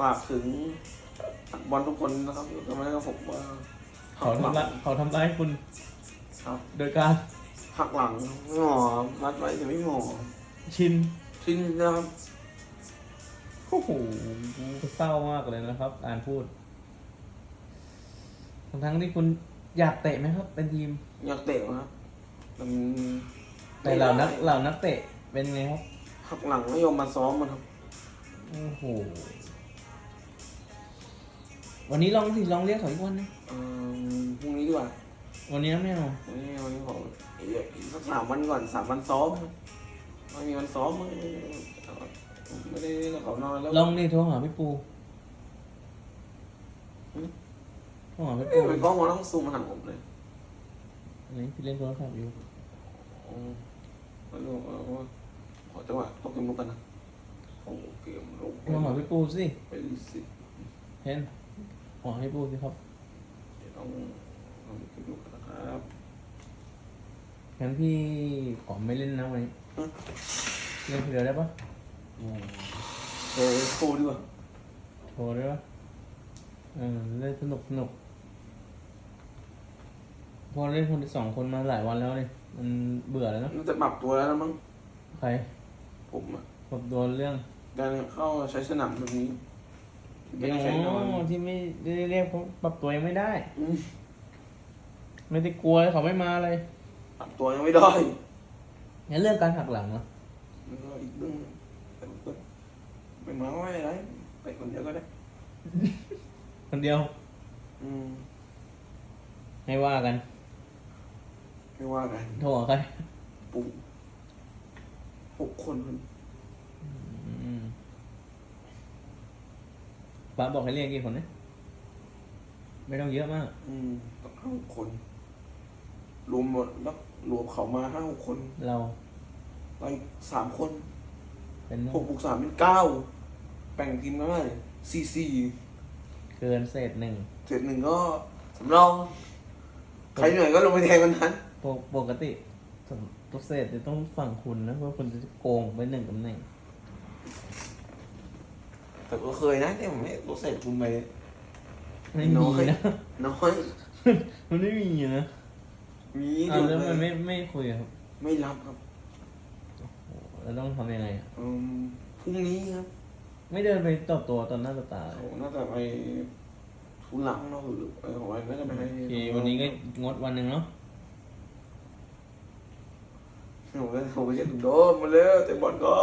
ฝากถึงนักบอลทุกคนนะครับทำไมครับผมว่าเขาทำร้ายเขาทำร้ายคุณครับ โดยการหักหลังหงอมัดไว้แต่ไม่หงอชินทิ้งนะครับโอ้โหเศร้ามากเลยนะครับ อ่านพูด ทั้งๆที่คุณอยากเตะไหมครับ เป็นทีม อยากเตะนะครับมันแต่เหล่านักเหล่านักเตะเป็นไงครับหักหลังไม่ยอมมาซ้อมมันครับ โอ้โห วันนี้ลองสิลองเรียกเขาอีกวันนึงเอ่อพรุ่งนี้ดีกว่าวันนี้ไม่เอาวันนี้วันนี้ขออีกสักสามวันก่อนสามวันซ้อมไม่มีวันซ้อมไม่ไม่ได้เล่นกับเขานอนแล้วลองดิโทรหาพี่ปูหืมโทรหาพี่เอ้ปูยเป็นกล้องมันต้องซูมมาหาผมเลยอันนี้พี่เล่นโทรศัพท์อยู่อืมไม่รู้เออว่าขอจังหวะต้องเกมลุกกันนะโอ้เกมลุกโทรหาพี่ปูสิไปดิสิเห็น ขอให้พี่ปูสิครับ เดี๋ยวต้องต้องเกมลุกกันนะครับงั้นพี่ขอไม่เล่นนะวันนี้อืมเล่นคนเดียวได้ปะอืมเออโทรดีกว่าโทรได้ปะเออเล่นสนุกสนุกพอเล่นคนที่สองคนมาหลายวันแล้วเนี่ยมันเบื่อแล้วเนอะน่าจะปรับตัวแล้วนะมั้งใครผมอะผมโดนเรื่อง การเข้าใช้สนามแบบนี้ ไม่ได้โอ้ใช้นอนที่ไม่ได้เรียกเขาปรับตัวยังไม่ได้ อืมไม่ได้กลัวเลยเขาไม่มาเลยปรับตัวยังไม่ได้งั้นเรื่องการหักหลังเนาะมันก็อีกเรื่องหนึ่งแต่ก็ไม่มาก็ไม่เป็นไรไปคนเดียวก็ได้ คนเดียวอืมให้ว่ากันไม่ว่ากันโทรหาใคร ปู่หกคนคนอืม ป้าบอกให้เรียกกี่คนเนี่ยไม่ต้องเยอะมาก อืมต้องห้าหกคน รวมหมดแล้วรวมเขามาห้าหกคน เราไปสามคนเป็นหกบวกสามเป็นเก้าแบ่งทีมกันได้สี่สี่เกินเศษหนึ่งเศษหนึ่งก็สำรอง ใครเหนื่อยก็ลงไปแทนวันนั้นปกปกติตัวเศษจะต้องฝั่งคุณนะเพราะคุณจะโกงไปหนึ่งตำแหน่ง แต่ก็เคยนะเนี่ยผมไม่ตัวเศษคุณไปไม่น้มีอยนะ น้อยมันไม่มีนะมีอ้าวแล้วเลมันยไม่ไม่คุยอะครับ ไม่รับครับแล้วต้องทำยังไงอะอืมพรุ่งนี้ครับ ไม่เดินไปตบตัวตอนหน้าต่อตาเลเขายน่าจะไปทุนหลังเนาะหรือเออของวันน่าจะไปให้โอเควันนี้ก็งดวันหนึ่งเนาะผมก็ผมก็จะโดนมาแล้วแต่บอลก็